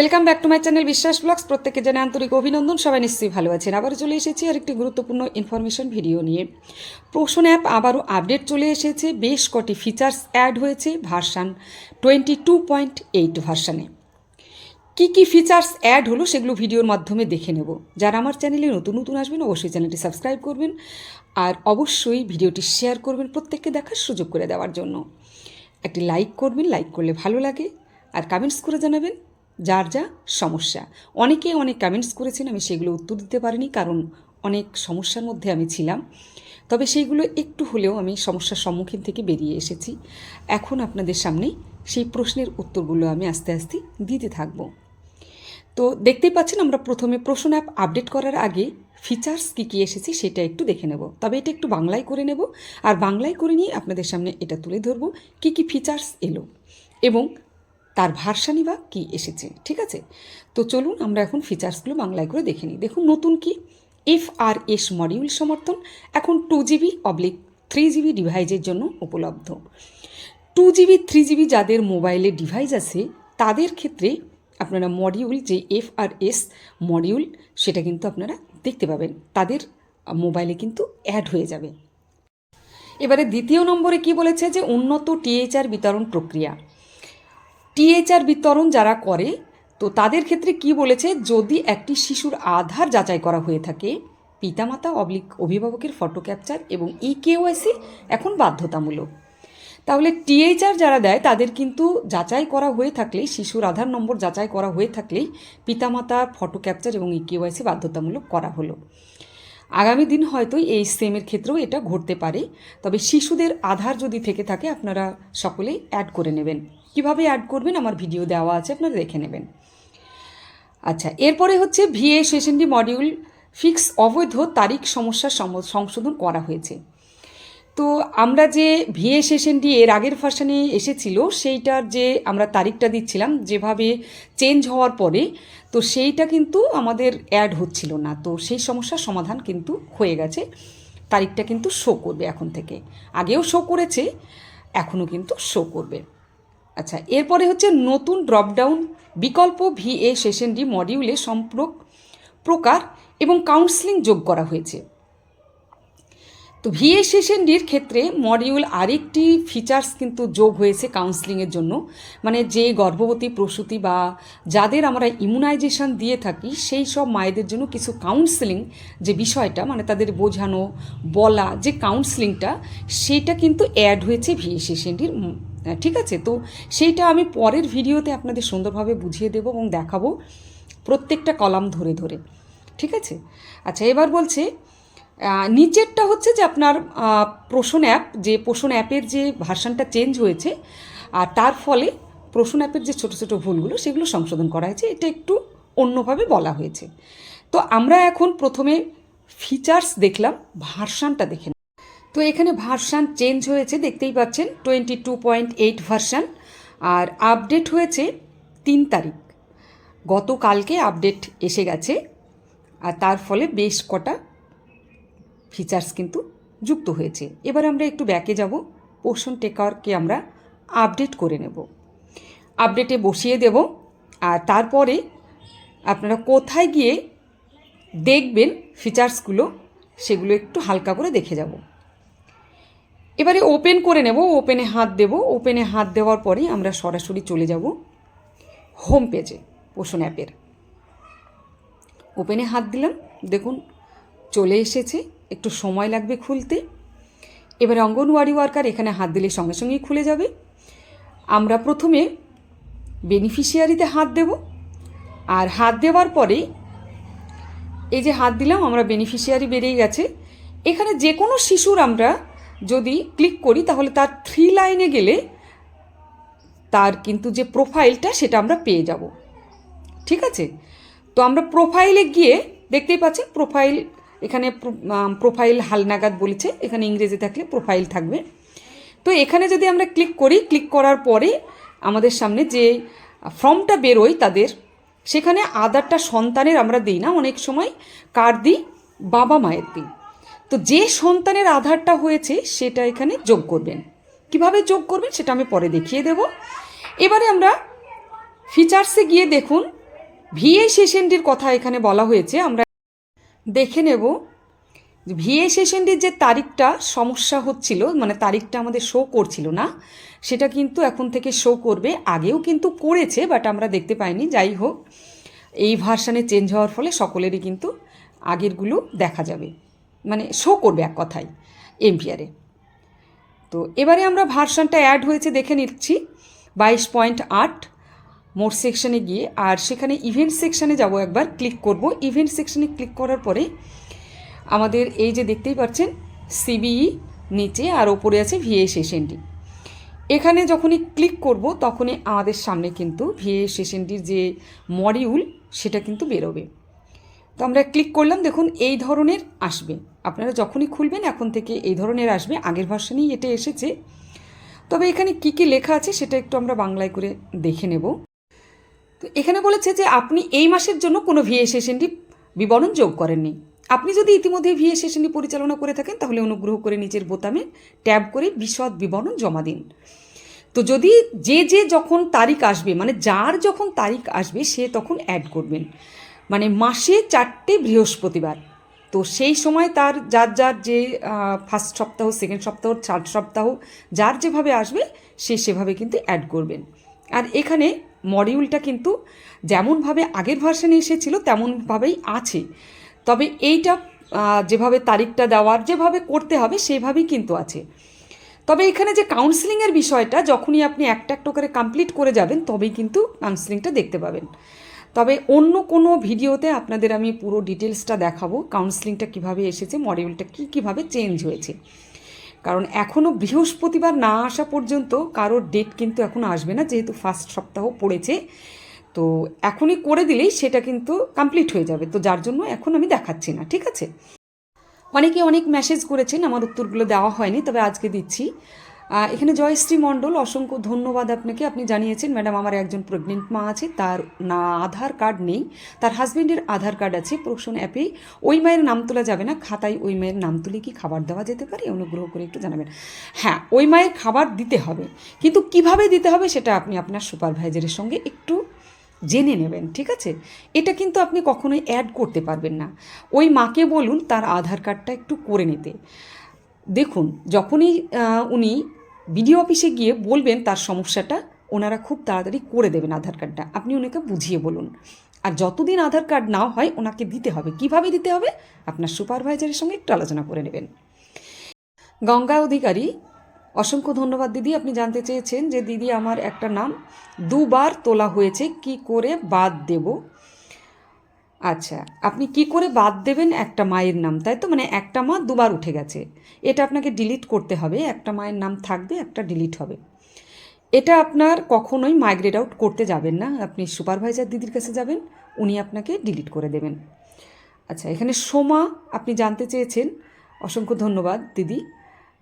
Welcome back to my channel Biswas blogs প্রত্যেকে জানে আন্তরিক অভিনন্দন। সবাই নিশ্চয়ই ভালো আছেন। আবার চলে এসেছি আর একটি গুরুত্বপূর্ণ ইনফরমেশন ভিডিও নিয়ে। প্রশ্ন অ্যাপ আবারও আপডেট চলে এসেছে। বেশ কটি ফিচার্স অ্যাড হয়েছে version twenty two point eight ভার্সানে। কী কী ফিচার্স অ্যাড হলো সেগুলো ভিডিওর মাধ্যমে দেখে নেব। যারা আমার চ্যানেলে নতুন নতুন আসবেন, অবশ্যই চ্যানেলটি সাবস্ক্রাইব করবেন। আর অবশ্যই ভিডিওটি শেয়ার করবেন প্রত্যেককে দেখার সুযোগ করে দেওয়ার জন্য। একটি লাইক করবেন লাইক করলে ভালো লাগে। আর কমেন্টস করে জানাবেন যার যা সমস্যা। অনেকে অনেক কমেন্টস করেছেন, আমি সেগুলো উত্তর দিতে পারিনি কারণ অনেক সমস্যার মধ্যে আমি ছিলাম। তবে সেইগুলো একটু হলেও আমি সমস্যার সম্মুখীন থেকে বেরিয়ে এসেছি। এখন আপনাদের সামনে সেই প্রশ্নের উত্তরগুলো আমি আস্তে আস্তে দিতে থাকব। তো দেখতেই পাচ্ছেন, আমরা প্রথমে প্রশ্ন অ্যাপ আপডেট করার আগে ফিচার্স কী কী এসেছে সেটা একটু দেখে নেব। তবে এটা একটু বাংলায় করে নেব। আর বাংলায় করে নিয়ে আপনাদের সামনে এটা তুলে ধরবো, কী কী ফিচার্স এলো। এবং তার ভার্সানই বা কী এসেছে, ঠিক আছে? তো চলুন আমরা এখন ফিচার্সগুলো বাংলায় করে দেখে নিই। দেখুন, নতুন কি? এফ আর এস মডিউল সমর্থন এখন two GB oblique three GB ডিভাইসের জন্য উপলব্ধ। টু জিবি থ্রি জিবি যাদের মোবাইলে ডিভাইস আছে, তাদের ক্ষেত্রে আপনারা মডিউল যে এফ আর এস মডিউল সেটা কিন্তু আপনারা দেখতে পাবেন। তাদের মোবাইলে কিন্তু অ্যাড হয়ে যাবে। এবারে দ্বিতীয় নম্বরে কি বলেছে? যে উন্নত টিএইচআর বিতরণ প্রক্রিয়া। টিএইচআর বিতরণ যারা করে, তো তাদের ক্ষেত্রে কি বলেছে? যদি একটি শিশুর আধার যাচাই করা হয়ে থাকে, পিতামাতা অবলিক অভিভাবকের ফটো ক্যাপচার এবং ই কেওয়াইসি এখন বাধ্যতামূলক। তাহলে টিএইচআর যারা দেয়, তাদের কিন্তু যাচাই করা হয়ে থাকলেই, শিশুর আধার নম্বর যাচাই করা হয়ে থাকলেই পিতামাতার ফটো ক্যাপচার এবং ই কেওয়াইসি বাধ্যতামূলক করা হলো। আগামী দিন হয়তো এই সেমের ক্ষেত্রেও এটা ঘটতে পারে, তবে শিশুদের আধার যদি থেকে থাকে, আপনারা সকলেই অ্যাড করে নেবেন। কীভাবে অ্যাড করবেন আমার ভিডিও দেওয়া আছে, আপনারা দেখে নেবেন। আচ্ছা এরপরে হচ্ছে ভিএ সেশনডি মডিউল ফিক্স অবৈধ তারিখ সমস্যার সংশোধন করা হয়েছে। তো আমরা যে ভিএ সেশনটি এর আগের ভার্সানে এসেছিল, সেইটার যে আমরা তারিখটা দিচ্ছিলাম, যেভাবে চেঞ্জ হওয়ার পরে, তো সেইটা কিন্তু আমাদের অ্যাড হচ্ছিল না। তো সেই সমস্যার সমাধান কিন্তু হয়ে গেছে। তারিখটা কিন্তু শো করবে এখন থেকে। আগেও শো করেছে এখনও কিন্তু শো করবে। আচ্ছা এরপরে হচ্ছে নতুন ড্রপডাউন বিকল্প ভিএ সেশন ডি মডিউলে সম্পর্ক প্রকার এবং কাউন্সেলিং যোগ করা হয়েছে। তো ভিএ সেশন ডির ক্ষেত্রে মডিউল আরেকটি ফিচার্স কিন্তু যোগ হয়েছে কাউন্সেলিংয়ের জন্য। মানে যে গর্ভবতী, প্রসূতি বা যাদের আমরা ইমিউনাইজেশন দিয়ে থাকি, সেই সব মায়েদের জন্য কিছু কাউন্সেলিং যে বিষয়টা মানে তাদের বোঝানো, বলা যে কাউন্সেলিংটা সেটা কিন্তু অ্যাড হয়েছে ভিএ সেশন ডির ঠিক আছে? তো সেইটা আমি পরের ভিডিওতে আপনাদের সুন্দরভাবে বুঝিয়ে দেবো এবং দেখাবো প্রত্যেকটা কলাম ধরে ধরে। ঠিক আছে? আচ্ছা এবার বলছে নিচেরটা হচ্ছে যে আপনার পোষণ অ্যাপ, যে পোষণ অ্যাপের যে ভার্সানটা চেঞ্জ হয়েছে, আর তার ফলে পোষণ অ্যাপের যে ছোটো ছোটো ভুলগুলো, সেগুলো সংশোধন করা হয়েছে। এটা একটু অন্যভাবে বলা হয়েছে। তো আমরা এখন প্রথমে ফিচার্স দেখলাম, ভার্সানটা দেখে। তো এখানে ভার্সান চেঞ্জ হয়েছে, দেখতেই পাচ্ছেন twenty two point eight version. আর আপডেট হয়েছে তিন তারিখ। গতকালকে আপডেট এসে গেছে, আর তার ফলে বেশ কটা ফিচার্স কিন্তু যুক্ত হয়েছে। এবার আমরা একটু ব্যাকে যাব পোষণ টেকারকে আমরা আপডেট করে নেব। আপডেটে বসিয়ে দেব, আর তারপরে আপনারা কোথায় গিয়ে দেখবেন ফিচার্সগুলো সেগুলো একটু হালকা করে দেখে যাব। এবারে ওপেন করে নেব ওপেনে হাত দেব। ওপেনে হাত দেওয়ার পরে আমরা সরাসরি চলে যাব হোম পেজে পোষণ অ্যাপের ওপেনে হাত দিলাম, দেখুন চলে এসেছে, একটু সময় লাগবে খুলতে। এবার অঙ্গনওয়াড়ি ওয়ার্কার এখানে হাত দিলে সঙ্গে সঙ্গেই খুলে যাবে। আমরা প্রথমে বেনিফিশিয়ারিতে হাত দেব। আর হাত দেওয়ার পরে এই যে হাত দিলাম, আমরা বেনিফিশিয়ারি বেরিয়ে গেছে। এখানে যে কোনো শিশুর আমরা যদি ক্লিক করি, তাহলে তার থ্রি লাইনে গেলে তার কিন্তু যে প্রোফাইলটা সেটা আমরা পেয়ে যাব। ঠিক আছে? তো আমরা প্রোফাইলে গিয়ে দেখতেই পাচ্ছেন প্রোফাইল এখানে প্রোফাইল হালনাগাদ বলেছে, এখানে ইংরেজি থাকলে প্রোফাইল থাকবে। তো এখানে যদি আমরা ক্লিক করি ক্লিক করার পরে আমাদের সামনে যে ফর্মটা বেরোয় তাদের, সেখানে আধারটা সন্তানের আমরা দিই না, অনেক সময় কার দিই? বাবা মায়ের দিই। তো যে সন্তানের আধারটা হয়েছে, সেটা এখানে যোগ করবেন। কীভাবে যোগ করবেন সেটা আমি পরে দেখিয়ে দেব। এবারে আমরা ফিচার্সে গিয়ে দেখুন, ভিএ সেশনটির কথা এখানে বলা হয়েছে। আমরা দেখে নেব ভিএ সেশনটির যে তারিখটা সমস্যা হচ্ছিল মানে তারিখটা আমাদের শো করছিল না, সেটা কিন্তু এখন থেকে শো করবে। আগেও কিন্তু করেছে বাট আমরা দেখতে পাইনি। যাই হোক, এই ভার্সানে চেঞ্জ হওয়ার ফলে সকলেরই কিন্তু আগেরগুলো দেখা যাবে। মানে শো করবে এক কথায় এমপিআরে। তো এবারে আমরা ভার্সানটা অ্যাড হয়েছে দেখে নিচ্ছি, বাইশ পয়েন্ট আট মোট সেকশানে গিয়ে, আর সেখানে ইভেন্ট সেকশানে যাব একবার ক্লিক করব। ইভেন্ট সেকশানে ক্লিক করার পরে আমাদের এই যে দেখতেই পাচ্ছেন সিবিই নিচে আর ওপরে আছে ভিএ সেশনটি এখানে যখনই ক্লিক করব, তখনই আমাদের সামনে কিন্তু ভিএ সেশনটির যে মডিউল সেটা কিন্তু বেরোবে। তো আমরা ক্লিক করলাম, দেখুন এই ধরনের আসবে। আপনারা যখনই খুলবেন, এখন থেকে এই ধরনের আসবে। আগের ভার্সনেই এটা এসেছে। তবে এখানে কি কি লেখা আছে সেটা একটু আমরা বাংলায় করে দেখে নেব। তো এখানে বলেছে যে, আপনি এই মাসের জন্য কোনো ভিএ সেশনটি বিবরণ যোগ করেননি। আপনি যদি ইতিমধ্যে ভিএ সেশনটি পরিচালনা করে থাকেন, তাহলে অনুগ্রহ করে নিচের বোতামে ট্যাব করে বিশদ বিবরণ জমা দিন। তো যদি যে যে যখন তারিখ আসবে মানে যার যখন তারিখ আসবে, সে তখন অ্যাড করবেন। মানে মাসে চারটে বৃহস্পতিবার। তো সেই সময় তার যার যার যে ফার্স্ট সপ্তাহ সেকেন্ড সপ্তাহ থার্ড সপ্তাহ, যার যেভাবে আসবে, সে সেভাবে কিন্তু অ্যাড করবেন। আর এখানে মডিউলটা কিন্তু যেমনভাবে আগের ভার্সানে এসেছিল, তেমনভাবেই আছে। তবে এইটা যেভাবে তারিখটা দেওয়ার, যেভাবে করতে হবে, সেভাবেই কিন্তু আছে। তবে এখানে যে কাউন্সিলিংয়ের বিষয়টা, যখনই আপনি একটা একটা করে কমপ্লিট করে যাবেন, তবেই কিন্তু কাউন্সিলিংটা দেখতে পাবেন। তবে অন্য কোনো ভিডিওতে আপনাদের আমি পুরো ডিটেলসটা দেখাবো কাউন্সিলিংটা কীভাবে এসেছে মডিউলটা কী কীভাবে চেঞ্জ হয়েছে। কারণ এখনও বৃহস্পতিবার না আসা পর্যন্ত কারোর ডেট কিন্তু এখন আসবে না, যেহেতু ফার্স্ট সপ্তাহ পড়েছে। তো এখনই করে দিলেই সেটা কিন্তু কমপ্লিট হয়ে যাবে। তো যার জন্য এখন আমি দেখাচ্ছি না, ঠিক আছে? অনেকে অনেক মেসেজ করেছেন, আমার উত্তরগুলো দেওয়া হয়নি, তবে আজকে দিচ্ছি। এখানে জয়শ্রী মণ্ডল, অসংখ্য ধন্যবাদ আপনাকে। আপনি জানিয়েছেন, ম্যাডাম, আমার একজন প্রেগনেন্ট মা আছে, তার না, আধার কার্ড নেই, তার হাজবেন্ডের আধার কার্ড আছে পোষণ অ্যাপে ওই মায়ের নাম তোলা যাবে না, খাতায় ওই মায়ের নাম তুলে কি খাবার দেওয়া যেতে পারে অনুগ্রহ করে একটু জানাবেন। হ্যাঁ ওই মায়ের খাবার দিতে হবে, কিন্তু কীভাবে দিতে হবে সেটা আপনি আপনার সুপারভাইজারের সঙ্গে একটু জেনে নেবেন, ঠিক আছে? এটা কিন্তু আপনি কখনোই অ্যাড করতে পারবেন না। ওই মাকে বলুন, তার আধার কার্ডটা একটু করে নিতে। দেখুন, যখনই উনি বিডিও অফিসে গিয়ে বলবেন তার সমস্যাটা, ওনারা খুব তাড়াতাড়ি করে দেবেন আধার কার্ডটা। আপনি ওনাকে বুঝিয়ে বলুন। আর যতদিন আধার কার্ড নাও হয়, ওনাকে দিতে হবে। কীভাবে দিতে হবে? আপনার সুপারভাইজারের সঙ্গে একটু আলোচনা করে নেবেন। গঙ্গা অধিকারী, অসংখ্য ধন্যবাদ দিদি। আপনি জানতে চেয়েছেন যে দিদি, আমার একটা নাম, দুবার তোলা হয়েছে। কি করে বাদ দেব? আচ্ছা আপনি কি করে বাদ দেবেন একটা মায়ের নাম, তাই তো? মানে একটা মা দুবার উঠে গেছে। এটা আপনাকে ডিলিট করতে হবে, একটা মায়ের নাম থাকবে, একটা ডিলিট হবে। এটা আপনার কখনোই মাইগ্রেট আউট করতে যাবেন না, আপনি সুপারভাইজার দিদির কাছে যাবেন, উনি আপনাকে ডিলিট করে দেবেন। আচ্ছা এখানে সোমা, আপনি জানতে চেয়েছেন, অসংখ্য ধন্যবাদ দিদি।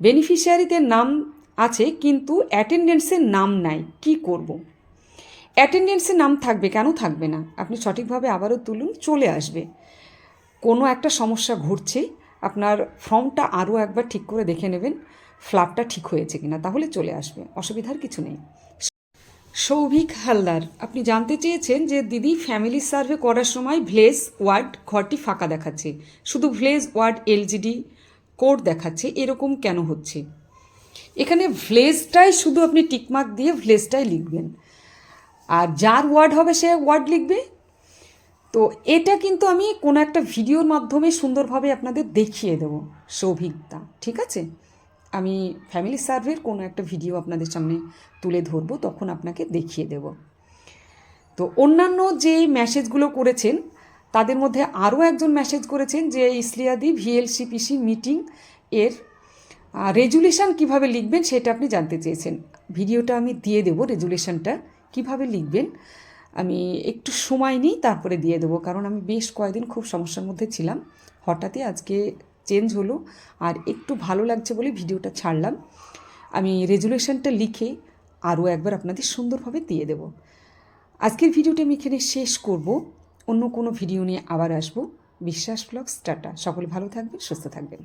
বেনিফিশিয়ারিদের নাম আছে, কিন্তু অ্যাটেন্ডেন্সের নাম নাই, কি করব। অ্যাটেন্ডেন্সের নাম থাকবে, কেন থাকবে না? আপনি সঠিকভাবে আবারও তুলুন, চলে আসবে। কোনো একটা সমস্যা ঘটছে আপনার ফর্মটা আরও একবার ঠিক করে দেখে নেবেন, ফ্লাপটা ঠিক হয়েছে কিনা, তাহলে চলে আসবে, অসুবিধার কিছু নেই। সৌভিক হালদার, আপনি জানতে চেয়েছেন যে দিদি ফ্যামিলি সার্ভে করার সময় ভ্লেজ ওয়ার্ড ঘরটি ফাঁকা দেখাচ্ছে, শুধু ভ্লেজ ওয়ার্ড এলজিডি কোড দেখাচ্ছে, এরকম কেন হচ্ছে? এখানে ভ্লেজটাই শুধু আপনি টিকমার্ক দিয়ে ভ্লেজটাই লিখবেন। আর যার ওয়ার্ড হবে সে ওয়ার্ড লিখবে। তো এটা কিন্তু আমি কোনো একটা ভিডিওর মাধ্যমে সুন্দরভাবে আপনাদের দেখিয়ে দেব সৌভিকতা ঠিক আছে? আমি ফ্যামিলি সার্ভের কোনো একটা ভিডিও আপনাদের সামনে তুলে ধরবো, তখন আপনাকে দেখিয়ে দেব। তো অন্যান্য যে মেসেজগুলো করেছেন, তাদের মধ্যে আরও একজন মেসেজ করেছেন যে ইসলিয়াদি ভিএলসিপিসি মিটিং এর রেজুলেশন কীভাবে লিখবেন সেটা আপনি জানতে চেয়েছেন। ভিডিওটা আমি দিয়ে দেবো রেজুলেশনটা কীভাবে লিখবেন? আমি একটু সময় নিই, তারপরে দিয়ে দেবো। কারণ আমি বেশ কয়েকদিন খুব সমস্যার মধ্যে ছিলাম। হঠাৎই আজকে চেঞ্জ হলো আর একটু ভালো লাগছে বলে ভিডিওটা ছাড়লাম। আমি রেজুলেশনটা লিখে আরও একবার আপনাদের সুন্দরভাবে দিয়ে দেবো। আজকের ভিডিওটা আমি এখানে শেষ করব। অন্য কোনো ভিডিও নিয়ে আবার আসব। বিশ্বাস ব্লগ স্টাটা সকলে ভালো থাকবেন, সুস্থ থাকবেন।